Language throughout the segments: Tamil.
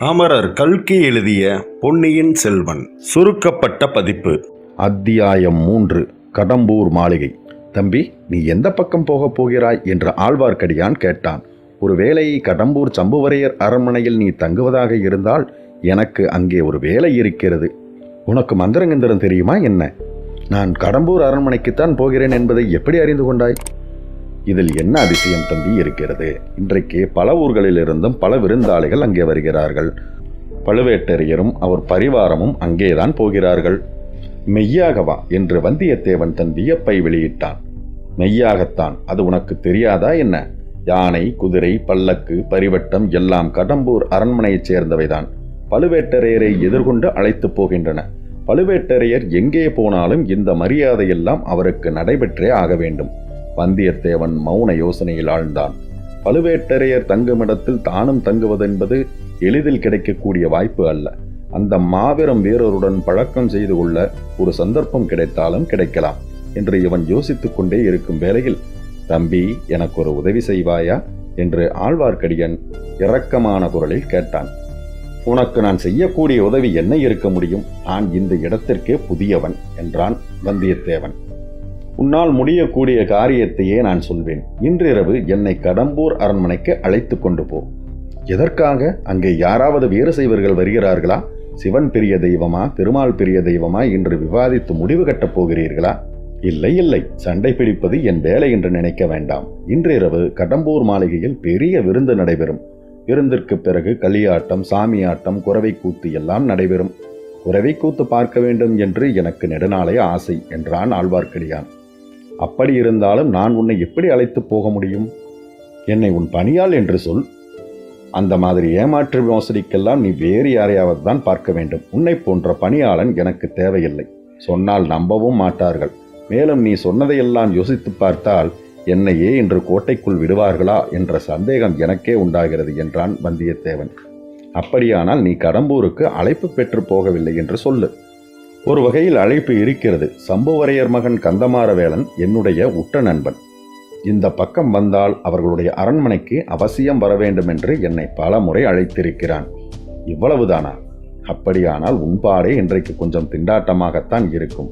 அமரர் கல்கி எழுதிய பொன்னியின் செல்வன் சுருக்கப்பட்ட பதிப்பு. அத்தியாயம் மூன்று கடம்பூர் மாளிகை. தம்பி நீ எந்த பக்கம் போகப் போகிறாய் என்று ஆழ்வார்க்கடியான் கேட்டான். ஒருவேளை கடம்பூர் சம்புவரையர் அரண்மனையில் நீ தங்குவதாக இருந்தால் எனக்கு அங்கே ஒரு வேலை இருக்கிறது. உனக்கு மந்திரங்கந்திரம் தெரியுமா என்ன? நான் கடம்பூர் அரண்மனைக்குத்தான் போகிறேன் என்பதை எப்படி அறிந்து கொண்டாய்? இதில் என்ன அதிசயம் தம்பி இருக்கிறது? இன்றைக்கு பல ஊர்களிலிருந்தும் பல விருந்தாளிகள் அங்கே வருகிறார்கள். பழுவேட்டரையரும் அவர் பரிவாரமும் அங்கேதான் போகிறார்கள். மெய்யாகவா என்று வந்தியத்தேவன் தன் வியப்பை வெளியிட்டான். மெய்யாகத்தான் அது உனக்கு தெரியாதா என்ன? யானை குதிரை பல்லக்கு பரிவட்டம் எல்லாம் கடம்பூர் அரண்மனையைச் சேர்ந்தவைதான். பழுவேட்டரையரை எதிர்கொண்டு அழைத்துப் போகின்றன. பழுவேட்டரையர் எங்கே போனாலும் இந்த மரியாதையெல்லாம் அவருக்கு நடைபெற்றே ஆக வேண்டும். வந்தியத்தேவன் மௌன யோசனையில் ஆழ்ந்தான். பழுவேட்டரையர் தங்குமிடத்தில் தானும் தங்குவதென்பது எளிதில் கிடைக்கக்கூடிய வாய்ப்பு அல்ல. அந்த மாபெரும் வீரருடன் பழக்கம் செய்து கொள்ள ஒரு சந்தர்ப்பம் கிடைத்தாலும் கிடைக்கலாம் என்று இவன் யோசித்துக் கொண்டே இருக்கும் வேளையில் தம்பி எனக்கு ஒரு உதவி செய்வாயா? என்று ஆழ்வார்க்கடியன் இரக்கமான குரலில் கேட்டான். உனக்கு நான் செய்யக்கூடிய உதவி என்ன இருக்க முடியும். நான் இந்த இடத்திற்கே புதியவன் என்றான் வந்தியத்தேவன். உன்னால் முடியக்கூடிய காரியத்தையே நான் சொல்வேன். இன்றிரவு என்னை கடம்பூர் அரண்மனைக்கு அழைத்து கொண்டு போ. எதற்காக அங்கே யாராவது வீரசைவர்கள் வருகிறார்களா? சிவன் பெரிய தெய்வமா? திருமால் பெரிய தெய்வமா? என்று விவாதித்து முடிவு கட்டப் போகிறீர்களா? இல்லை இல்லை. சண்டை பிடிப்பது என் வேலை என்று நினைக்க வேண்டாம். இன்றிரவு கடம்பூர் மாளிகையில் பெரிய விருந்து நடைபெறும். விருந்திற்கு பிறகு களியாட்டம் சாமியாட்டம் குறவை கூத்து எல்லாம் நடைபெறும். குறவை கூத்து பார்க்க வேண்டும் என்று எனக்கு நெடுநாளைய ஆசை என்றான் ஆழ்வார்க்கடியான். அப்படி இருந்தாலும் நான் உன்னை எப்படி அழைத்து போக முடியும்? என்னை உன் பணியாள் என்று சொல். அந்த மாதிரி ஏமாற்று மோசடிக்கெல்லாம் நீ வேறு யாரையாவது தான் பார்க்க வேண்டும். உன்னை போன்ற பணியாளன் எனக்கு தேவையில்லை. சொன்னால் நம்பவும் மாட்டார்கள். மேலும் நீ சொன்னதையெல்லாம் யோசித்து பார்த்தால் என்னையே இன்று கோட்டைக்குள் விடுவார்களா என்ற சந்தேகம் எனக்கே உண்டாகிறது என்றான் வந்தியத்தேவன். அப்படியானால் நீ கடம்பூருக்கு அழைப்பு பெற்று போகவில்லை என்று சொல்லு. ஒரு வகையில் அழைப்பு இருக்கிறது. சம்புவரையர் மகன் கந்தமாரவேலன் என்னுடைய உற்ற நண்பன். இந்த பக்கம் வந்தால் அவர்களுடைய அரண்மனைக்கு அவசியம் வர வேண்டும் என்று என்னை பல முறை அழைத்திருக்கிறான். இவ்வளவுதானா? அப்படியானால் உன்பாடே இன்றைக்கு கொஞ்சம் திண்டாட்டமாகத்தான் இருக்கும்.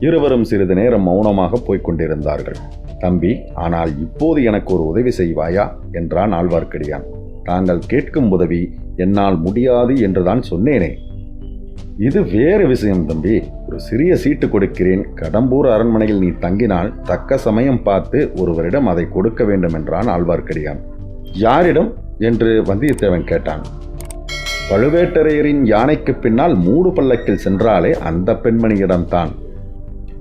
இருவரும் சிறிது நேரம் மௌனமாக போய்க் கொண்டிருந்தார்கள் தம்பி ஆனால் இப்போது எனக்கு ஒரு உதவி செய்வாயா? என்றான் ஆழ்வார்க்கடியான். தாங்கள் கேட்கும் உதவி என்னால் முடியாது என்றுதான் சொன்னேனே. இது வேறு விஷயம் தம்பி. ஒரு சிறிய சீட்டு கொடுக்கிறேன். கடம்பூர் அரண்மனையில் நீ தங்கினால் தக்க சமயம் பார்த்து ஒருவரிடம் அதை கொடுக்க வேண்டும் என்றான் ஆழ்வார்க்கடியான். யாரிடம்? என்று வந்தியத்தேவன் கேட்டான். பழுவேட்டரையரின் யானைக்கு பின்னால் மூடு பல்லக்கில் சென்றாலே அந்த பெண்மணியிடம்தான்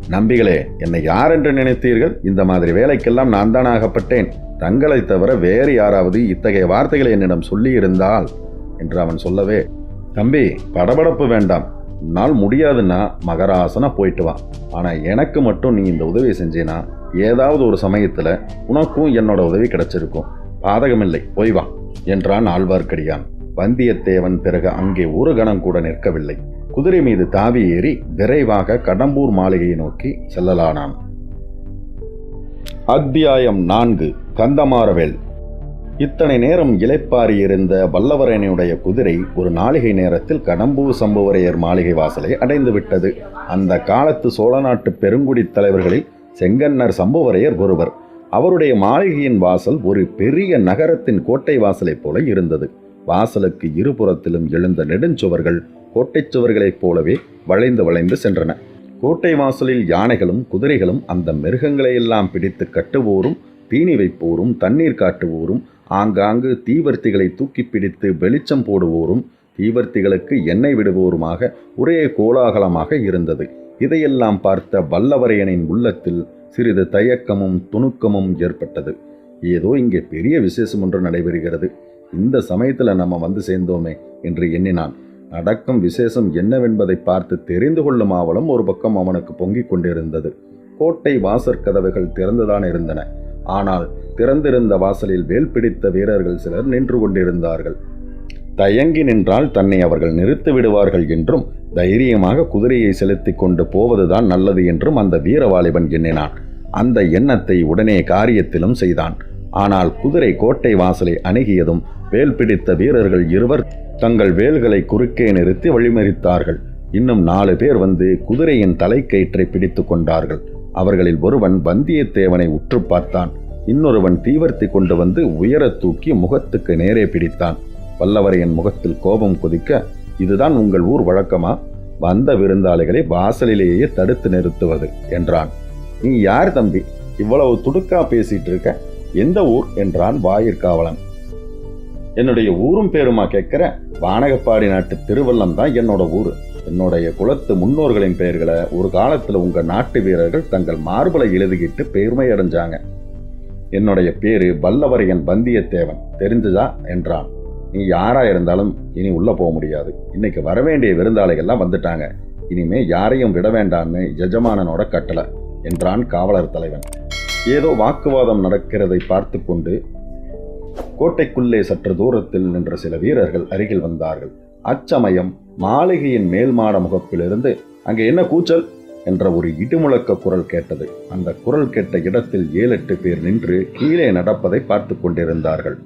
நம்பிகளே என்னை யார் என்று நினைத்தீர்கள்? இந்த மாதிரி வேலைக்கெல்லாம் நான் தான் ஆகப்பட்டேன். தங்களை தவிர வேறு யாராவது இத்தகைய வார்த்தைகளை என்னிடம் சொல்லியிருந்தால் என்று அவன் சொல்லவே தம்பி படபடப்பு வேண்டாம். உன்னால் முடியாதுன்னா மகராசனா போயிட்டு வா. ஆனால் எனக்கு மட்டும் நீ இந்த உதவி செஞ்சேனா ஏதாவது ஒரு சமயத்தில் உனக்கும் என்னோட உதவி கிடைச்சிருக்கும். பாதகமில்லை போய் வா என்றான் ஆழ்வார்க்கடியான். வந்தியத்தேவன் பிறகு அங்கே ஒரு கணம் கூட நிற்கவில்லை. குதிரை மீது தாவி ஏறி விரைவாக கடம்பூர் மாளிகையை நோக்கி செல்லலானான். அத்தியாயம் நான்கு கந்தமாரவேல் இத்தனை நேரம் இலைப்பாரி இருந்த வல்லவரனுடைய குதிரை ஒரு நாளிகை நேரத்தில் கடம்பூர் சம்புவரையர் மாளிகை வாசலை அடைந்து விட்டது. அந்த காலத்து சோழ நாட்டு பெருங்குடி தலைவர்களில் செங்கன்னர் சம்புவரையர் ஒருவர். அவருடைய மாளிகையின் வாசல் ஒரு பெரிய நகரத்தின் கோட்டை வாசலைப் போல இருந்தது. வாசலுக்கு இருபுறத்திலும் எழுந்த நெடுஞ்சுவர்கள் கோட்டைச் சுவர்களைப் போலவே வளைந்து வளைந்து சென்றன. கோட்டை வாசலில் யானைகளும் குதிரைகளும் அந்த மிருகங்களையெல்லாம் பிடித்து கட்டுவோரும் தீனி வைப்போரும் தண்ணீர் காட்டுவோரும் ஆங்காங்கு தீவர்த்திகளை தூக்கி பிடித்து வெளிச்சம் போடுவோரும் தீவர்த்திகளுக்கு எண்ணெய் விடுவோருமாக ஒரே கோலாகலமாக இருந்தது. இதையெல்லாம் பார்த்த வல்லவரையனின் உள்ளத்தில் சிறிது தயக்கமும் துணுக்கமும் ஏற்பட்டது. ஏதோ இங்கே பெரிய விசேஷம் ஒன்று நடைபெறுகிறது. இந்த சமயத்தில் நம்ம வந்து சேர்ந்தோமே என்று எண்ணினான். அடக்கம் விசேஷம் என்னவென்பதை பார்த்து தெரிந்து கொள்ளும் ஆவலும் ஒரு பக்கம் அவனுக்கு பொங்கிக் கொண்டிருந்தது. கோட்டை வாசற்கதவுகள் திறந்துதான் இருந்தன. ஆனால் திறந்திருந்த வாசலில் வேல் பிடித்த வீரர்கள் சிலர் நின்று கொண்டிருந்தார்கள். தயங்கி நின்றால் தன்னை அவர்கள் நிறுத்தி விடுவார்கள் என்றும் தைரியமாக குதிரையை செலுத்தி கொண்டு போவதுதான் நல்லது என்றும் அந்த வீரவாலிபன் எண்ணினான். அந்த எண்ணத்தை உடனே காரியத்திலும் செய்தான். ஆனால் குதிரை கோட்டை வாசலை அணுகியதும் வேல் பிடித்த வீரர்கள் இருவர் தங்கள் வேல்களை குறுக்கே நிறுத்தி வழிமறித்தார்கள். இன்னும் நாலு பேர் வந்து குதிரையின் தலைக்கயிற்றை பிடித்து கொண்டார்கள். அவர்களில் ஒருவன் வந்தியத்தேவனை உற்று பார்த்தான். இன்னொருவன் தீவர்த்தி கொண்டு வந்து உயரத் தூக்கி முகத்துக்கு நேரே பிடித்தான். வல்லவரையன் முகத்தில் கோபம் கொதிக்க இதுதான் உங்கள் ஊர் வழக்கமா? வந்த விருந்தாளிகளை வாசலிலேயே தடுத்து நிறுத்துவது என்றான். நீ யார் தம்பி? இவ்வளவு துடுக்கா பேசிட்டு இருக்க எந்த ஊர்? என்றான் வாயிற்காவலன் என்னுடைய ஊரும் பேருமா கேட்கிற? வானகப்பாடி நாட்டு திருவல்லம் தான் என்னோட ஊர். என்னுடைய குலத்து முன்னோர்களின் பெயர்களை ஒரு காலத்துல உங்க நாட்டு வீரர்கள் தங்கள் மார்பலை எழுதிக்கிட்டு பெருமை அடைஞ்சாங்க என்னுடைய பேரு வல்லவரையன் வந்தியத்தேவன். தெரிஞ்சுதா? என்றான். நீ யாரா இருந்தாலும் இனி உள்ள போக முடியாது. இன்னைக்கு வரவேண்டிய விருந்தாளிகள்லாம் வந்துட்டாங்க. இனிமே யாரையும் விட வேண்டான்னு எஜமானனோட கட்டளை என்றான் காவலர் தலைவன். ஏதோ வாக்குவாதம் நடக்கிறதை பார்த்து கொண்டு கோட்டைக்குள்ளே சற்று தூரத்தில் நின்ற சில வீரர்கள் அருகில் வந்தார்கள். அச்சமயம் மாளிகையின் மேல் மாட முகப்பிலிருந்து அங்கே என்ன கூச்சல்? என்ற ஒரு இடிமுழக்க குரல் கேட்டது. அந்த குரல் கேட்ட இடத்தில் ஏழு எட்டு பேர் நின்று கீழே நடப்பதை பார்த்து கொண்டிருந்தார்கள்.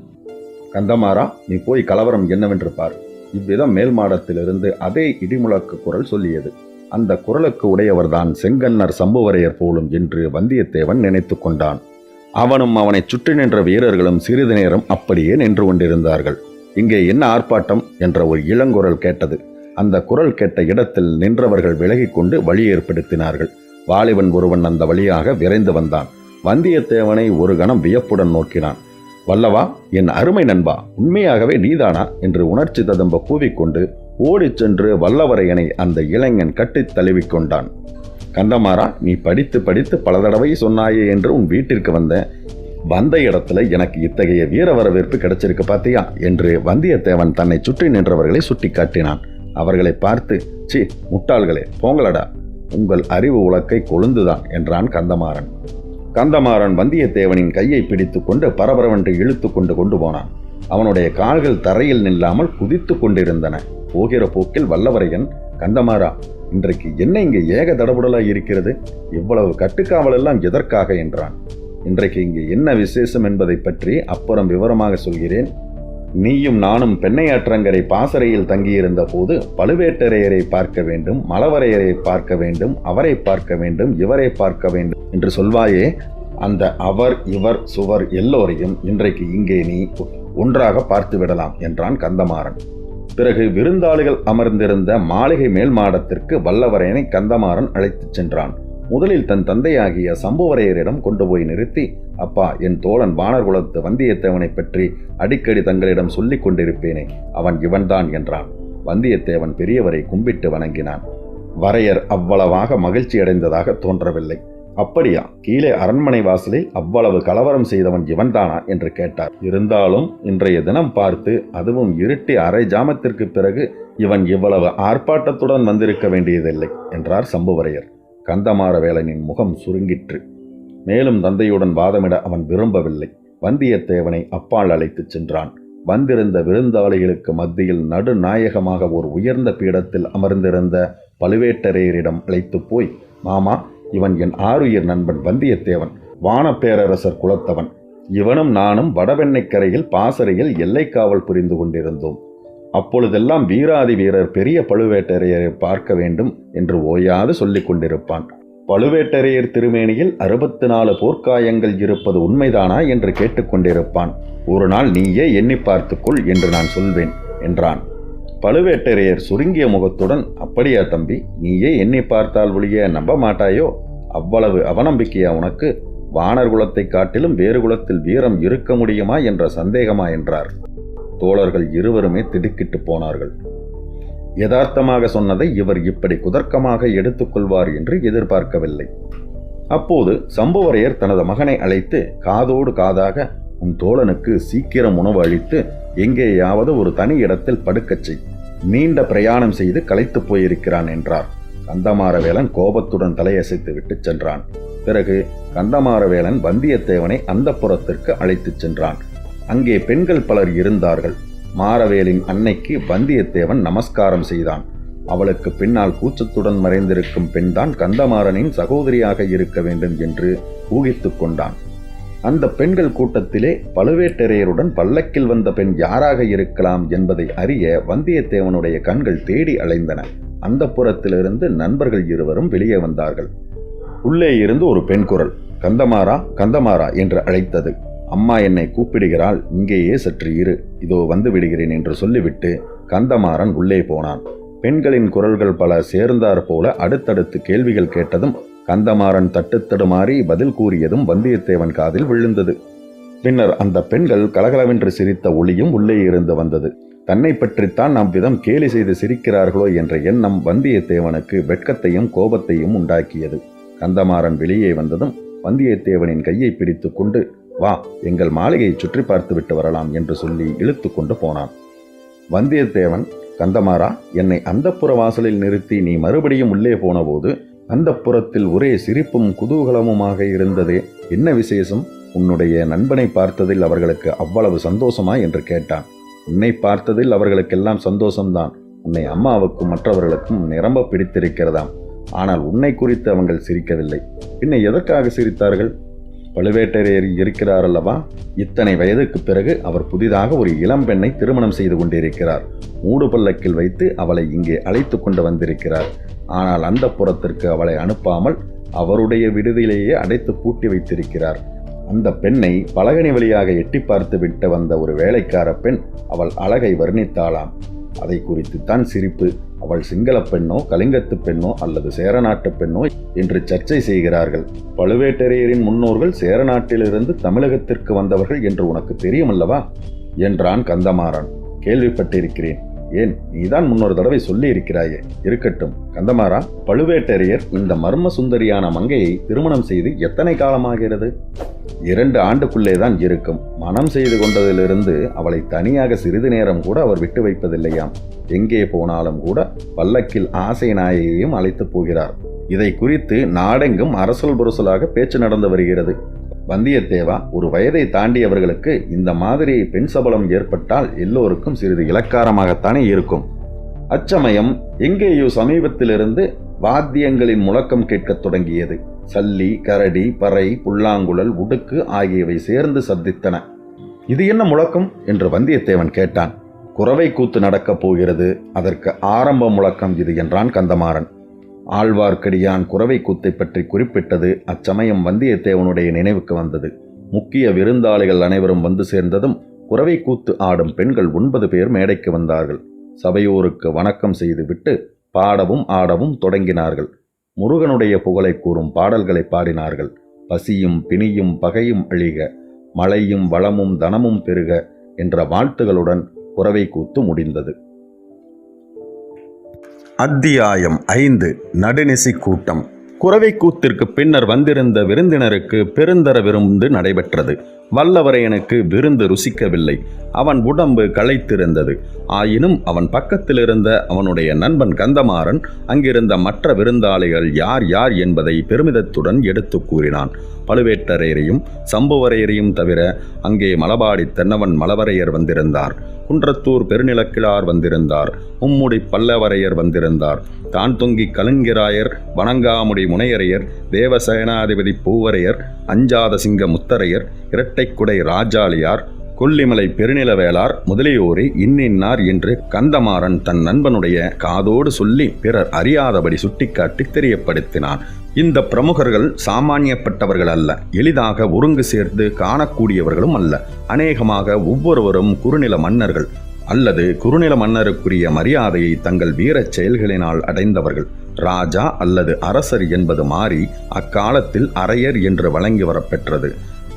கந்தமாரா நீ போய் கலவரம் என்னவென்று பார். இவ்விதம் மேல் மாடத்திலிருந்து அதே இடிமுழக்க குரல் சொல்லியது. அந்த குரலுக்கு உடையவர்தான் செங்கன்னர் சம்புவரையர் போலும் என்று வந்தியத்தேவன் நினைத்து கொண்டான். அவனும் அவனை சுற்றி நின்ற வீரர்களும் சிறிது நேரம் அப்படியே நின்று கொண்டிருந்தார்கள். இங்கே என்ன ஆர்ப்பாட்டம்? என்ற ஒரு இளங்குரல் கேட்டது. அந்த குரல் கேட்ட இடத்தில் நின்றவர்கள் விலகிக் கொண்டு வழி ஏற்படுத்தினார்கள். வாலிபன் ஒருவன் அந்த வழியாக விரைந்து வந்தான். வந்தியத்தேவனை ஒரு கணம் வியப்புடன் நோக்கினான். வல்லவா என் அருமை நண்பா உண்மையாகவே நீதானா? என்று உணர்ச்சி ததும்ப கூவிக்கொண்டு ஓடிச் சென்று வல்லவரையனை அந்த இளைஞன் கட்டித் தழுவிக்கொண்டான் கந்தமாறா நீ படித்து படித்து பல தடவை சொன்னாயே என்று உன் வீட்டிற்கு வந்தேன். வந்த இடத்துல எனக்கு இத்தகைய வீர வரவேற்பு கிடைச்சிருக்கு பாத்தியா? என்று வந்தியத்தேவன் தன்னை சுற்றி நின்றவர்களை சுட்டி காட்டினான் அவர்களை பார்த்து சி முட்டாள்களே போங்களடா உங்கள் அறிவு உலக்கை கொழுந்துதான் என்றான் கந்தமாறன். கந்தமாறன் வந்தியத்தேவனின் கையை பிடித்து கொண்டு பரபரவென்று இழுத்து கொண்டு கொண்டு போனான். அவனுடைய கால்கள் தரையில் நில்லாமல் குதித்து கொண்டிருந்தன. போகிற போக்கில் வல்லவரையன் கந்தமாறா இன்றைக்கு என்ன இங்கே ஏக தடபுடலாய் இருக்கிறது? இவ்வளவு கட்டுக்காவல் எல்லாம் எதற்காக? என்றான். இன்றைக்கு இங்கே என்ன விசேஷம் என்பதை பற்றி அப்புறம் விவரமாக சொல்கிறேன். நீயும் நானும் பெண்ணையாற்றங்கரை பாசறையில் தங்கியிருந்த போது பழுவேட்டரையரை பார்க்க வேண்டும் மலவரையரை பார்க்க வேண்டும் அவரை பார்க்க வேண்டும் இவரை பார்க்க வேண்டும் என்று சொல்வாயே அந்த அவர் இவர் சுவர் எல்லோரையும் இன்றைக்கு இங்கே நீ ஒன்றாக பார்த்து விடலாம் என்றான் கந்தமாறன். பிறகு விருந்தாளிகள் அமர்ந்திருந்த மாளிகை மேல் மாடத்திற்கு வல்லவரையனை கந்தமாறன் அழைத்துச் சென்றான். முதலில் தன் தந்தையாகிய சம்புவரையரிடம் கொண்டு போய் நிறுத்தி அப்பா என் தோழன் வானர் குலத்து வந்தியத்தேவனை பற்றி அடிக்கடி தங்களிடம் சொல்லிக் கொண்டிருப்பேனே அவன் இவன்தான் என்றான். வந்தியத்தேவன் பெரியவரை கும்பிட்டு வணங்கினான். வரையர் அவ்வளவாக மகிழ்ச்சி அடைந்ததாக தோன்றவில்லை. அப்படியா கீழே அரண்மனை வாசலில் அவ்வளவு கலவரம் செய்தவன் இவன்தானா? என்று கேட்டார். இருந்தாலும் இன்றைய தினம் பார்த்து அதுவும் இருட்டி அரை ஜாமத்திற்கு பிறகு இவன் இவ்வளவு ஆர்ப்பாட்டத்துடன் வந்திருக்க வேண்டியதில்லை என்றார் சம்புவரையர். கந்தமாறவேலனின் முகம் சுருங்கிற்று. மேலும் தந்தையுடன் வாதமிட அவன் விரும்பவில்லை. வந்தியத்தேவனை அப்பால் அழைத்துச் சென்றான். வந்திருந்த விருந்தாளிகளுக்கு மத்தியில் நடுநாயகமாக ஒரு உயர்ந்த பீடத்தில் அமர்ந்திருந்த பழுவேட்டரையரிடம் அழைத்துப் போய் மாமா இவன் என் ஆருயிர் நண்பன் வந்தியத்தேவன் வானப்பேரரசர் குலத்தவன். இவனும் நானும் வடவெண்ணைக்கரையில் பாசறையில் எல்லைக்காவல் புரிந்து கொண்டிருந்தோம். அப்பொழுதெல்லாம் வீராதி வீரர் பெரிய பழுவேட்டரையரை பார்க்க வேண்டும் என்று ஓயாது சொல்லிக் கொண்டிருப்பான். பழுவேட்டரையர் திருமேனியில் அறுபத்து நாலு போர்க்காயங்கள் இருப்பது உண்மைதானா என்று கேட்டுக்கொண்டிருப்பான் ஒரு நாள் நீயே எண்ணி பார்த்துக்கொள் என்று நான் சொல்வேன் என்றான். பழுவேட்டரையர் சுருங்கிய முகத்துடன் அப்படியா தம்பி நீயே எண்ணி பார்த்தால் ஒழிய நம்ப மாட்டாயோ? அவ்வளவு அவநம்பிக்கையா உனக்கு? வானர் குலத்தை காட்டிலும் வேறு குலத்தில் வீரம் இருக்க முடியுமா? என்ற சந்தேகமா என்றார். தோழர்கள் இருவருமே திடுக்கிட்டு போனார்கள். யதார்த்தமாக சொன்னதை இவர் இப்படி குதர்க்கமாக எடுத்துக்கொள்வார் என்று எதிர்பார்க்கவில்லை. அப்போது சம்புவரையர் தனது மகனை அழைத்து காதோடு காதாக உன் தோழனுக்கு சீக்கிரம் உணவு அளித்து எங்கேயாவது ஒரு தனி இடத்தில் படுக்கச் செய். நீண்ட பிரயாணம் செய்து களைத்துப் போயிருக்கிறான் என்றார். கந்தமாரவேலன் கோபத்துடன் தலையசைத்து விட்டு சென்றான். பிறகு கந்தமாரவேலன் வந்தியத்தேவனை அந்த புறத்திற்கு அழைத்துச் சென்றான். அங்கே பெண்கள் பலர் இருந்தார்கள். மாரவேலின் அன்னைக்கு வந்தியத்தேவன் நமஸ்காரம் செய்தான். அவளுக்கு பின்னால் கூச்சத்துடன் மறைந்திருக்கும் பெண்தான் கந்தமாறனின் சகோதரியாக இருக்க வேண்டும் என்று ஊகித்துக் கொண்டான். அந்த பெண்கள் கூட்டத்திலே பழுவேட்டரையருடன் பல்லக்கில் வந்த பெண் யாராக இருக்கலாம் என்பதை அறிய வந்தியத்தேவனுடைய கண்கள் தேடி அலைந்தன. அந்த புறத்திலிருந்து நண்பர்கள் இருவரும் வெளியே வந்தார்கள். உள்ளே இருந்து ஒரு பெண் குரல் கந்தமாறா கந்தமாறா என்று அழைத்தது. அம்மா என்னை கூப்பிடுகிறாள் இங்கேயே சற்று இரு. இதோ வந்து விடுகிறேன் என்று சொல்லிவிட்டு கந்தமாறன் உள்ளே போனான். பெண்களின் குரல்கள் பல சேர்ந்தார் போல அடுத்தடுத்து கேள்விகள் கேட்டதும் கந்தமாறன் தட்டுத்தடுமாறி பதில் கூறியதும் வந்தியத்தேவன் காதில் விழுந்தது. பின்னர் அந்த பெண்கள் கலகலவென்று சிரித்த ஒளியும் உள்ளே இருந்து வந்தது. தன்னை பற்றித்தான் அவ்விதம் கேலி செய்து சிரிக்கிறார்களோ என்ற எண்ணம் வந்தியத்தேவனுக்கு வெட்கத்தையும் கோபத்தையும் உண்டாக்கியது. கந்தமாறன் வெளியே வந்ததும் வந்தியத்தேவனின் கையை பிடித்து கொண்டு வா எங்கள் மாளிகையை சுற்றி பார்த்துவிட்டு வரலாம் என்று சொல்லி இழுத்து கொண்டு போனான். வந்தியத்தேவன் கந்தமாறா என்னை அந்தப்புற வாசலில் நிறுத்தி நீ மறுபடியும் உள்ளே போனபோது அந்தப்புறத்தில் ஒரே சிரிப்பும் குதூகலமுமாக இருந்ததே. என்ன விசேஷம்? உன்னுடைய நண்பனை பார்த்ததில் அவர்களுக்கு அவ்வளவு சந்தோஷமா? என்று கேட்டான். உன்னை பார்த்ததில் அவர்களுக்கெல்லாம் சந்தோஷம்தான். உன்னை அம்மாவுக்கும் மற்றவர்களுக்கும் நிரம்ப பிடித்திருக்கிறதாம். ஆனால் உன்னை குறித்து அவங்கள் சிரிக்கவில்லை. பின்ன எதற்காக சிரித்தார்கள்? பழுவேட்டரையர் இருக்கிறார் அல்லவா? இத்தனை வயதுக்கு பிறகு அவர் புதிதாக ஒரு இளம் பெண்ணை திருமணம் செய்து கொண்டிருக்கிறார். மூடு பல்லக்கில் வைத்து அவளை இங்கே அழைத்து கொண்டு வந்திருக்கிறார். ஆனால் அந்த புறத்திற்கு அவளை அனுப்பாமல் அவருடைய விடுதியிலேயே அடைத்து பூட்டி வைத்திருக்கிறார். அந்த பெண்ணை பலகனி வழியாக எட்டி பார்த்து விட்டு வந்த ஒரு வேலைக்கார பெண் அவள் அழகை வர்ணித்தாளாம். அதை குறித்துத்தான் சிரிப்பு அவள் சிங்களப் பெண்ணோ கலிங்கத்து பெண்ணோ அல்லது சேரநாட்டு பெண்ணோ என்று சர்ச்சை செய்கிறார்கள். பழுவேட்டரையரின் முன்னோர்கள் சேரநாட்டிலிருந்து தமிழகத்திற்கு வந்தவர்கள் என்று உனக்கு தெரியுமல்லவா? என்றான் கந்தமாறன். கேள்விப்பட்டிருக்கிறேன். ஏன்? நீதான் முன்னொரு தடவை சொல்லி இருக்கிறாயே இருக்கட்டும். கந்தமாறா பழுவேட்டரையர் இந்த மர்ம சுந்தரியான மங்கையை திருமணம் செய்து எத்தனை காலமாகிறது? இரண்டு ஆண்டுக்குள்ளே தான் இருக்கும். மனம் செய்து கொண்டதிலிருந்து அவளை தனியாக சிறிது நேரம் கூட அவர் விட்டு வைப்பதில்லையாம். எங்கே போனாலும் கூட பல்லக்கில் ஆசை நாயையும் அழைத்து போகிறார். இதை குறித்து நாடெங்கும் அரசல் புரசலாக பேச்சு நடந்து வருகிறது. வந்தியத்தேவா ஒரு வயதை தாண்டியவர்களுக்கு இந்த மாதிரி பெண் சபலம் ஏற்பட்டால் எல்லோருக்கும் சிறிது இலக்காரமாகத்தானே இருக்கும். அச்சமயம் எங்கேயோ சமீபத்திலிருந்து வாத்தியங்களின் முழக்கம் கேட்கத் தொடங்கியது. சல்லி கரடி பறை புல்லாங்குழல் உடுக்கு ஆகியவை சேர்ந்து சப்தித்தன இது என்ன முழக்கம்? என்று வந்தியத்தேவன் கேட்டான். குறவை கூத்து நடக்கப் போகிறது. அதற்கு ஆரம்ப முழக்கம் இது என்றான் கந்தமாறன். ஆழ்வார்க்கடியான் குறவை கூத்தை பற்றி குறிப்பிட்டது அச்சமயம் வந்தியத்தேவனுடைய நினைவுக்கு வந்தது. முக்கிய விருந்தாளிகள் அனைவரும் வந்து சேர்ந்ததும் குறவை கூத்து ஆடும் பெண்கள் ஒன்பது பேர் மேடைக்கு வந்தார்கள். சபையோருக்கு வணக்கம் செய்துவிட்டு பாடவும் ஆடவும் தொடங்கினார்கள். முருகனுடைய புகழை கூறும் பாடல்களை பாடினார்கள். பசியும் பிணியும் பகையும் அழிக மழையும் வளமும் தனமும் பெருக என்ற வாழ்த்துகளுடன் குறவை கூத்து முடிந்தது. அத்தியாயம் ஐந்து நடுநிசி கூட்டம். குறவை கூத்திற்கு பின்னர் வந்திருந்த விருந்தினருக்கு பெருந்தர விருந்து நடைபெற்றது. வல்லவரையனுக்கு விருந்து ருசிக்கவில்லை. அவன் உடம்பு களைத்திருந்தது. ஆயினும் அவன் பக்கத்தில் இருந்த அவனுடைய நண்பன் கந்தமாறன் அங்கிருந்த மற்ற விருந்தாளிகள் யார் யார் என்பதை பெருமிதத்துடன் எடுத்து கூறினான். பழுவேட்டரையரையும் சம்புவரையரையும் தவிர அங்கே மலபாடி தென்னவன் மலவரையர் வந்திருந்தார். குன்றத்தூர் பெருநிலக்கிழார் வந்திருந்தார். மும்முடி பல்லவரையர் வந்திருந்தார். தான் தொங்கி கலுங்கிராயர் வணங்காமுடி முனையரையர் தேவசேனாதிபதி பூவரையர் அஞ்சாத சிங்க முத்தரையர் இரட்டைக்குடை ராஜாளியார் கொல்லிமலை பெருநிலவேளார் முதலியோரை இன்னின்னார் என்று கந்தமாறன் தன் நண்பனுடைய காதோடு சொல்லி பிறர் அறியாதபடி சுட்டிக்காட்டி தெரியப்படுத்தினான். இந்த பிரமுகர்கள் சாமானியப்பட்டவர்கள் அல்ல எளிதாக ஒருங்கு சேர்ந்து காணக்கூடியவர்களும் அல்ல. அநேகமாக ஒவ்வொருவரும் குறுநில மன்னர்கள் அல்லது குறுநில மன்னருக்குரிய மரியாதையை தங்கள் வீரச் செயல்களினால் அடைந்தவர்கள். ராஜா அல்லது அரசர் என்பது மாறி அக்காலத்தில் அரையர் என்று வழங்கி வரப்பெற்றது.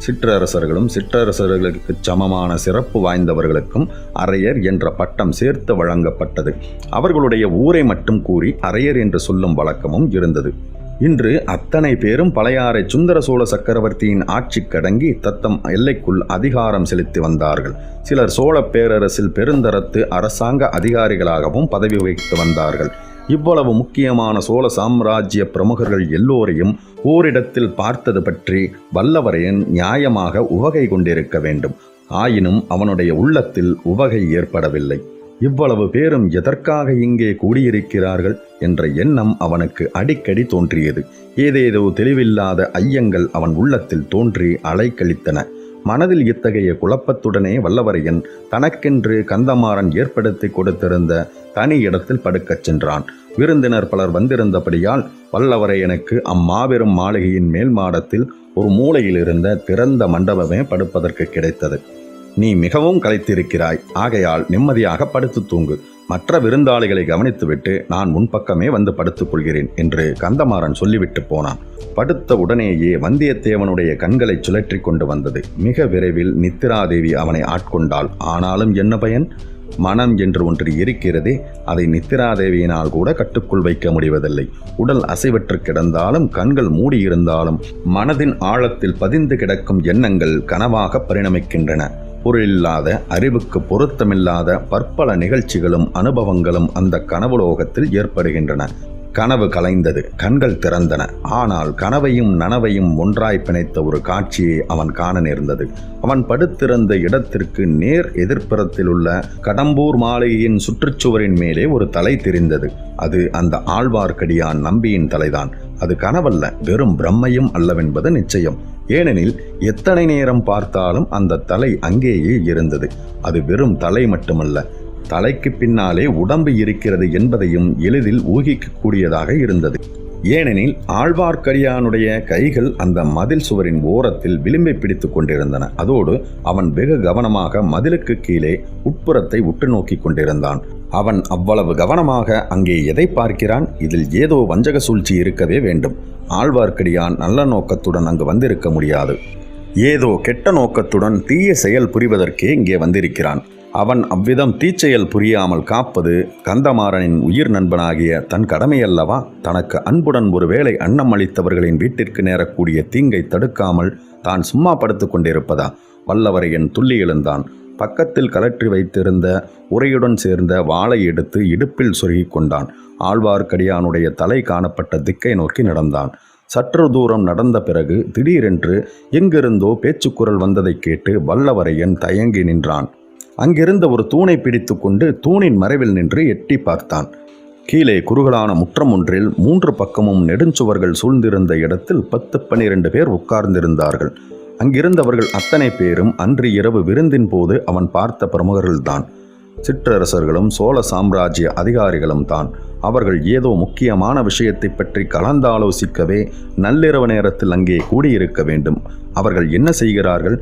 சிற்றரசர்களும் சிற்றரசர்களுக்கு சமமான சிறப்பு வாய்ந்தவர்களுக்கும் அரையர் என்ற பட்டம் சேர்த்து வழங்கப்பட்டது. அவர்களுடைய ஊரை மட்டும் கூறி அரையர் என்று சொல்லும் வழக்கமும் இருந்தது. இன்று அத்தனை பேரும் பழையாறை சுந்தர சோழ சக்கரவர்த்தியின் ஆட்சி கடங்கி தத்தம் எல்லைக்குள் அதிகாரம் செலுத்தி வந்தார்கள். சிலர் சோழ பேரரசில் பெருந்தரத்து அரசாங்க அதிகாரிகளாகவும் பதவி வகித்து வந்தார்கள். இவ்வளவு முக்கியமான சோழ சாம்ராஜ்ய பிரமுகர்கள் எல்லோரையும் ஓரிடத்தில் பார்த்தது பற்றி வல்லவரையன் நியாயமாக உவகை கொண்டிருக்க வேண்டும். ஆயினும் அவனுடைய உள்ளத்தில் உவகை ஏற்படவில்லை. இவ்வளவு பேரும் எதற்காக இங்கே கூடியிருக்கிறார்கள் என்ற எண்ணம் அவனுக்கு அடிக்கடி தோன்றியது. ஏதேதோ தெளிவில்லாத ஐயங்கள் அவன் உள்ளத்தில் தோன்றி அலைக்கழித்தன. மனதில் இத்தகைய குழப்பத்துடனே வல்லவரையன் தனக்கென்று கந்தமாறன் ஏற்படுத்தி கொடுத்திருந்த தனி இடத்தில் படுக்கச் சென்றான். விருந்தினர் பலர் வந்திருந்தபடியால் வல்லவரையனுக்கு அம்மாபெரும் மாளிகையின் மேல் மாடத்தில் ஒரு மூலையில் இருந்த திறந்த மண்டபமே படுப்பதற்கு கிடைத்தது. நீ மிகவும் களைத்திருக்கிறாய். ஆகையால் நிம்மதியாக படுத்து தூங்கு. மற்ற விருந்தாளிகளை கவனித்துவிட்டு நான் முன்பக்கமே வந்து படுத்துக் கொள்கிறேன் என்று கந்தமாறன் சொல்லிவிட்டு போனான். படுத்த உடனேயே வந்தியத்தேவனுடைய கண்களை சுழற்றி கொண்டு வந்தது. மிக விரைவில் நித்திராதேவி அவனை ஆட்கொண்டாள். ஆனாலும் என்ன பயன்? மனம் என்று ஒன்று இருக்கிறதே அதை நித்திராதேவியினால் கூட கட்டுக்குள் வைக்க முடிவதில்லை. உடல் அசைவற்று கிடந்தாலும் கண்கள் மூடியிருந்தாலும் மனதின் ஆழத்தில் பதிந்து கிடக்கும் எண்ணங்கள் கனவாக பரிணமிக்கின்றன. பொருளில்லாத அறிவுக்கு பொருத்தமில்லாத பற்பல நிகழ்ச்சிகளும் அனுபவங்களும் அந்த கனவுலோகத்தில் ஏற்படுகின்றன. கனவு கலைந்தது கண்கள் திறந்தன. ஆனால் கனவையும் நனவையும் ஒன்றாய் பிணைத்த ஒரு காட்சியை அவன் காண நேர்ந்தது. அவன் படுத்திருந்த இடத்திற்கு நேர் எதிர்ப்புறத்தில் உள்ள கடம்பூர் மாளிகையின் சுற்றுச்சுவரின் மேலே ஒரு தலை தெரிந்தது. அது அந்த ஆழ்வார்க்கடியான் நம்பியின் தலைதான். அது கனவல்ல வெறும் பிரம்மையும் அல்லவென்பது நிச்சயம். ஏனெனில் எத்தனை நேரம் பார்த்தாலும் அந்த தலை அங்கேயே இருந்தது. அது வெறும் தலை மட்டுமல்ல தலைக்கு பின்னாலே உடம்பு இருக்கிறது என்பதையும் எளிதில் ஊகிக்கக்கூடியதாக இருந்தது. ஏனெனில் ஆழ்வார்க்கடியானுடைய கைகள் அந்த மதில் சுவரின் ஓரத்தில் விளிம்பை பிடித்துக் கொண்டிருந்தன. அதோடு அவன் வெகு கவனமாக மதிலுக்கு கீழே உட்புறத்தை உற்று நோக்கிக் கொண்டிருந்தான். அவன் அவ்வளவு கவனமாக அங்கே எதை பார்க்கிறான்? இதில் ஏதோ வஞ்சக சூழ்ச்சி இருக்கவே வேண்டும். ஆழ்வார்க்கடியான் நல்ல நோக்கத்துடன் அங்கு வந்திருக்க முடியாது. ஏதோ கெட்ட நோக்கத்துடன் தீய செயல் புரிவதற்கே இங்கே வந்திருக்கிறான். அவன் அவ்விதம் தீச்செயல் புரியாமல் காப்பது கந்தமாறனின் உயிர் நண்பனாகிய தன் கடமையல்லவா? தனக்கு அன்புடன் ஒருவேளை அன்னம் அளித்தவர்களின் வீட்டிற்கு நேரக்கூடிய தீங்கை தடுக்காமல் தான் சும்மா படுத்து கொண்டிருப்பதா? வல்லவரையன் துள்ளி எழுந்தான். பக்கத்தில் கலற்றி வைத்திருந்த உரையுடன் சேர்ந்த வாளை எடுத்து இடுப்பில் சொருகி கொண்டான். ஆழ்வார்க்கடியானுடைய தலை காணப்பட்ட திக்கை நோக்கி நடந்தான். சற்று தூரம் நடந்த பிறகு திடீரென்று எங்கிருந்தோ பேச்சுக்குரல் வந்ததைக் கேட்டு வல்லவரையன் தயங்கி நின்றான். அங்கிருந்த ஒரு தூணை பிடித்துக்கொண்டு தூணின் மறைவில் நின்று எட்டி பார்த்தான். கீழே குறுகலான முற்றம் ஒன்றில் மூன்று பக்கமும் நெடுஞ்சுவர்கள் சூழ்ந்திருந்த இடத்தில் பத்து பன்னிரண்டு பேர் உட்கார்ந்திருந்தார்கள். அங்கிருந்தவர்கள் அத்தனை பேரும் அன்று இரவு விருந்தின் போது அவன் பார்த்த பிரமுகர்கள்தான். சிற்றரசர்களும் சோழ சாம்ராஜ்ய அதிகாரிகளும் தான். அவர்கள் ஏதோ முக்கியமான விஷயத்தை பற்றி கலந்தாலோசிக்கவே நள்ளிரவு நேரத்தில் அங்கே கூடியிருக்க வேண்டும். அவர்கள் என்ன செய்கிறார்கள்?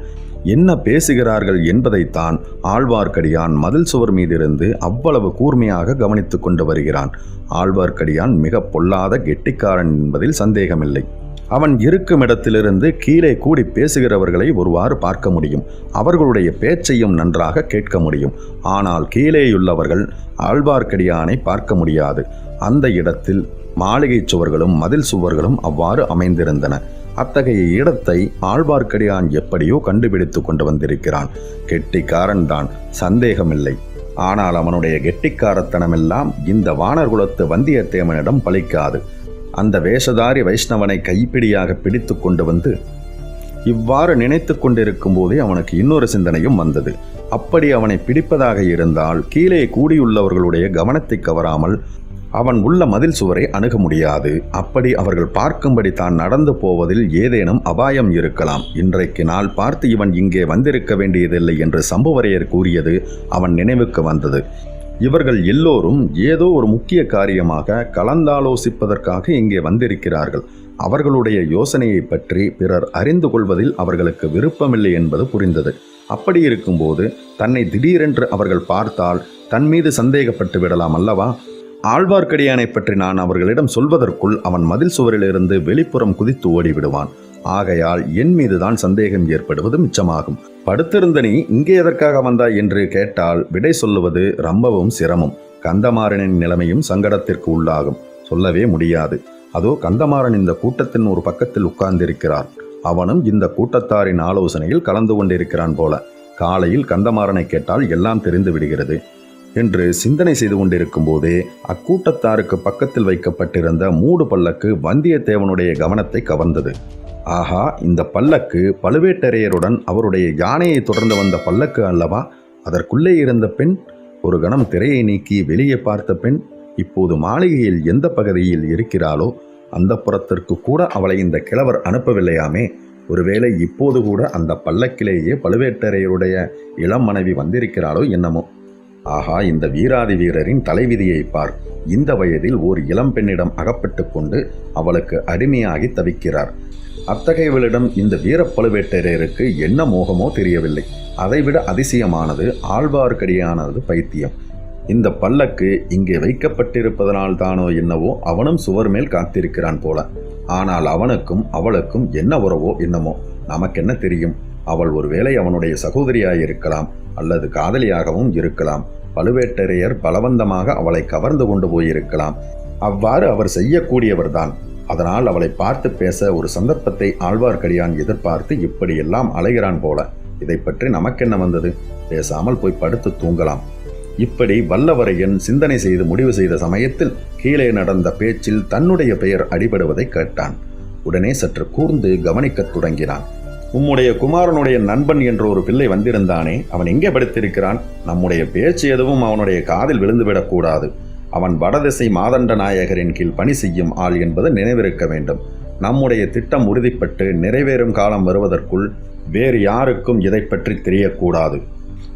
என்ன பேசுகிறார்கள் என்பதைத்தான் ஆழ்வார்க்கடியான் மதில் சுவர் மீதிருந்து அவ்வளவு கூர்மையாக கவனித்துக் கொண்டு வருகிறான். ஆழ்வார்க்கடியான் மிக பொல்லாத கெட்டிக்காரன் என்பதில் சந்தேகமில்லை. அவன் இருக்கும் இடத்திலிருந்து கீழே கூடி பேசுகிறவர்களை ஒருவாறு பார்க்க முடியும். அவர்களுடைய பேச்சையும் நன்றாக கேட்க முடியும். ஆனால் கீழேயுள்ளவர்கள் ஆழ்வார்க்கடியானை பார்க்க முடியாது. அந்த இடத்தில் மாளிகை சுவர்களும் மதில் சுவர்களும் அவ்வாறு அமைந்திருந்தன. அத்தகைய இடத்தை ஆழ்வார்க்கடியான் எப்படியோ கண்டுபிடித்து கொண்டு வந்திருக்கிறான். கெட்டிக்காரன் தான் சந்தேகமில்லை. ஆனால் அவனுடைய கெட்டிக்காரத்தனமெல்லாம் இந்த வானர்குலத்து வந்தியத்தேவனிடம் பலிக்காது அந்த வேஷதாரி வைஷ்ணவனை கைப்பிடியாக பிடித்து கொண்டு வந்து இவ்வாறு நினைத்து கொண்டிருக்கும் போதே அவனுக்கு இன்னொரு சிந்தனையும் வந்தது. அப்படி அவனை பிடிப்பதாக இருந்தால் கீழே கூடியுள்ளவர்களுடைய கவனத்தை கவராமல் அவன் உள்ள மதில் சுவரை அணுக முடியாது. அப்படி அவர்கள் பார்க்கும்படி தான் நடந்து போவதில் ஏதேனும் அபாயம் இருக்கலாம். இன்றைக்கு நாள் பார்த்து இவன் இங்கே வந்திருக்க வேண்டியதில்லை என்று சம்புவரையர் கூறியது அவன் நினைவுக்கு வந்தது. இவர்கள் எல்லோரும் ஏதோ ஒரு முக்கிய காரியமாக கலந்தாலோசிப்பதற்காக இங்கே வந்திருக்கிறார்கள். அவர்களுடைய யோசனையை பற்றி பிறர் அறிந்து கொள்வதில் அவர்களுக்கு விருப்பமில்லை என்பது புரிந்தது. அப்படி இருக்கும்போது தன்னை திடீரென்று அவர்கள் பார்த்தால் தன் மீது சந்தேகப்பட்டு விடலாம் அல்லவா? ஆழ்வார்க்கடியானை பற்றி நான் அவர்களிடம் சொல்வதற்குள் அவன் மதில் சுவரிலிருந்து வெளிப்புறம் குதித்து ஓடிவிடுவான். ஆகையால் என் மீதுதான் சந்தேகம் ஏற்படுவது மிச்சமாகும். படுத்திருந்த நீ இங்கே எதற்காக வந்தாய் என்று கேட்டால் விடை சொல்லுவது ரொம்பவும் சிரமம். கந்தமாறனின் நிலைமையும் சங்கடத்திற்கு உள்ளாகும். சொல்லவே முடியாது. அதோ கந்தமாறன் இந்த கூட்டத்தின் ஒரு பக்கத்தில் உட்கார்ந்திருக்கிறார். அவனும் இந்த கூட்டத்தாரின் ஆலோசனையில் கலந்து கொண்டிருக்கிறான் போல. காலையில் கந்தமாறனை கேட்டால் எல்லாம் தெரிந்து விடுகிறது. என்று சிந்தனை செய்து கொண்டிருக்கும் போதே அக்கூட்டத்தாருக்கு பக்கத்தில் வைக்கப்பட்டிருந்த மூடு பல்லக்கு வந்தியத்தேவனுடைய கவனத்தை கவர்ந்தது. ஆஹா இந்த பல்லக்கு பழுவேட்டரையருடன் அவருடைய யானையை தொடர்ந்து வந்த பல்லக்கு அல்லவா? அதற்குள்ளே இருந்த பெண் ஒரு கணம் திரையை நீக்கி வெளியே பார்த்த பெண் இப்போது மாளிகையில் எந்த பகுதியில் இருக்கிறாளோ அந்த புறத்திற்கு கூட அவளை இந்த கிழவர் அனுப்பவில்லையாமே. ஒருவேளை இப்போது கூட அந்த பல்லக்கிலேயே பழுவேட்டரையருடைய இளம் மனைவி வந்திருக்கிறாளோ என்னமோ. ஆஹா இந்த வீராதி வீரரின் தலைவிதியை பார். இந்த வயதில் ஓர் இளம் பெண்ணிடம் அகப்பட்டு கொண்டு அவளுக்கு அடிமையாகி தவிக்கிறார். அத்தகையவளிடம் இந்த வீர பழுவேட்டரையருக்கு என்ன மோகமோ தெரியவில்லை. அதைவிட அதிசயமானது ஆழ்வார்க்கடியானது பைத்தியம். இந்த பல்லக்கு இங்கே வைக்கப்பட்டிருப்பதனால் தானோ என்னவோ அவனும் சுவர் மேல் காத்திருக்கிறான் போல. ஆனால் அவனுக்கும் அவளுக்கும் என்ன உறவோ என்னமோ? நமக்கென்ன தெரியும்? அவள் ஒருவேளை அவனுடைய சகோதரியாயிருக்கலாம். அல்லது காதலியாகவும் இருக்கலாம். பழுவேட்டரையர் பலவந்தமாக அவளை கவர்ந்து கொண்டு போயிருக்கலாம். அவ்வாறு அவர் செய்யக்கூடியவர்தான். அதனால் அவளை பார்த்து பேச ஒரு சந்தர்ப்பத்தை ஆழ்வார்க்கடியான் எதிர்பார்த்து இப்படியெல்லாம் அலைகிறான் போல. இதை பற்றி நமக்கென்ன வந்தது? பேசாமல் போய் படுத்து தூங்கலாம். இப்படி வல்லவரையன் சிந்தனை செய்து முடிவு செய்த சமயத்தில் கீழே நடந்த பேச்சில் தன்னுடைய பெயர் அடிபடுவதை கேட்டான். உடனே சற்று கூர்ந்து கவனிக்கத் தொடங்கினான். உம்முடைய குமாரனுடைய நண்பன் என்ற ஒரு பிள்ளை வந்திருந்தானே. அவன் எங்கே படுத்திருக்கிறான்? நம்முடைய பேச்சு எதுவும் அவனுடைய காதில் விழுந்துவிடக்கூடாது அவன் வடதிசை மாதண்ட நாயகரின் கீழ் பணி செய்யும் ஆள் என்பது நினைவிருக்க வேண்டும். நம்முடைய திட்டம் உறுதிப்பட்டு நிறைவேறும் காலம் வருவதற்குள் வேறு யாருக்கும் இதை பற்றி தெரியக்கூடாது.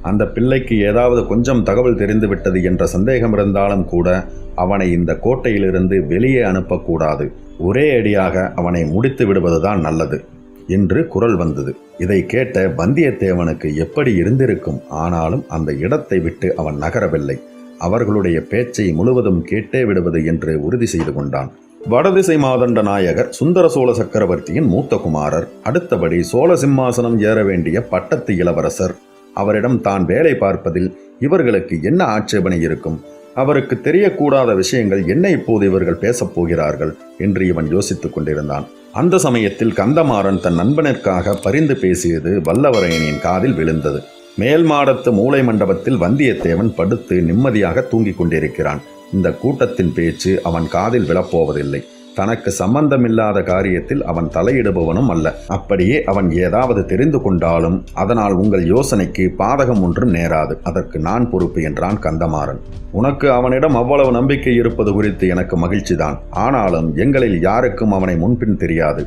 அந்த பிள்ளைக்கு ஏதாவது கொஞ்சம் தகவல் தெரிந்துவிட்டது என்ற சந்தேகம் இருந்தாலும் கூட அவனை இந்த கோட்டையிலிருந்து வெளியே அனுப்பக்கூடாது. ஒரே அடியாக அவனை முடித்து விடுவதுதான் நல்லது. என்று குரல் வந்தது. இதை கேட்ட வந்தியத்தேவனுக்கு எப்படி இருந்திருக்கும்? ஆனாலும் அந்த இடத்தை விட்டு அவன் நகரவில்லை. அவர்களுடைய பேச்சை முழுவதும் கேட்டே விடுவது என்று உறுதி செய்து கொண்டான். வடதிசை மாதண்ட நாயகர் சுந்தர சோழ சக்கரவர்த்தியின் மூத்த குமாரர் அடுத்தபடி சோழ சிம்மாசனம் ஏற வேண்டிய பட்டத்து இளவரசர். அவரிடம் தான் வேலை பார்ப்பதில் இவர்களுக்கு என்ன ஆட்சேபனை இருக்கும்? அவருக்கு தெரியக்கூடாத விஷயங்கள் என்ன இப்போது இவர்கள் பேசப் போகிறார்கள்? என்று இவன் யோசித்துக் கொண்டிருந்தான். அந்த சமயத்தில் கந்தமாறன் தன் நண்பனிற்காக பரிந்து பேசியது வல்லவரையனின் காதில் விழுந்தது. மேல் மாடத்து மூலை மண்டபத்தில் வந்தியத்தேவன் படுத்து நிம்மதியாக தூங்கிக் கொண்டிருக்கிறான். இந்த கூட்டத்தின் பேச்சு அவன் காதில் விழப்போவதில்லை. தனக்கு சம்பந்தமில்லாத காரியத்தில் அவன் தலையிடுபவனும் அல்ல. அப்படியே அவன் ஏதாவது தெரிந்து கொண்டாலும் அதனால் உங்கள் யோசனைக்கு பாதகம் ஒன்றும் நேராது. அதற்கு நான் பொறுப்பு என்றான் கந்தமாறன். உனக்கு அவனிடம் அவ்வளவு நம்பிக்கை இருப்பது குறித்து எனக்கு மகிழ்ச்சிதான். ஆனாலும் எங்களில் யாருக்கும் அவனை முன்பின் தெரியாது.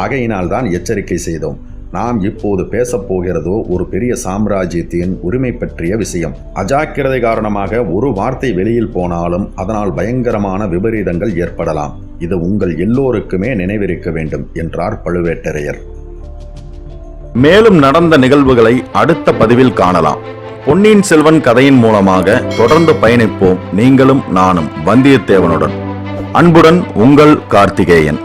ஆகையினால் தான் எச்சரிக்கை செய்தோம். நாம் இப்போது பேசப் போகிறதோ ஒரு பெரிய சாம்ராஜ்யத்தின் உரிமை பற்றிய விஷயம். அஜாக்கிரதை காரணமாக ஒரு வார்த்தை வெளியில் போனாலும் அதனால் பயங்கரமான விபரீதங்கள் ஏற்படலாம். இது உங்கள் எல்லோருக்குமே நினைவிருக்க வேண்டும் என்றார் பழுவேட்டரையர். மேலும் நடந்த நிகழ்வுகளை அடுத்த பதிவில் காணலாம். பொன்னியின் செல்வன் கதையின் மூலமாக தொடர்ந்து பயணிப்போம் நீங்களும் நானும் வந்தியத்தேவனுடன். அன்புடன் உங்கள் கார்த்திகேயன்.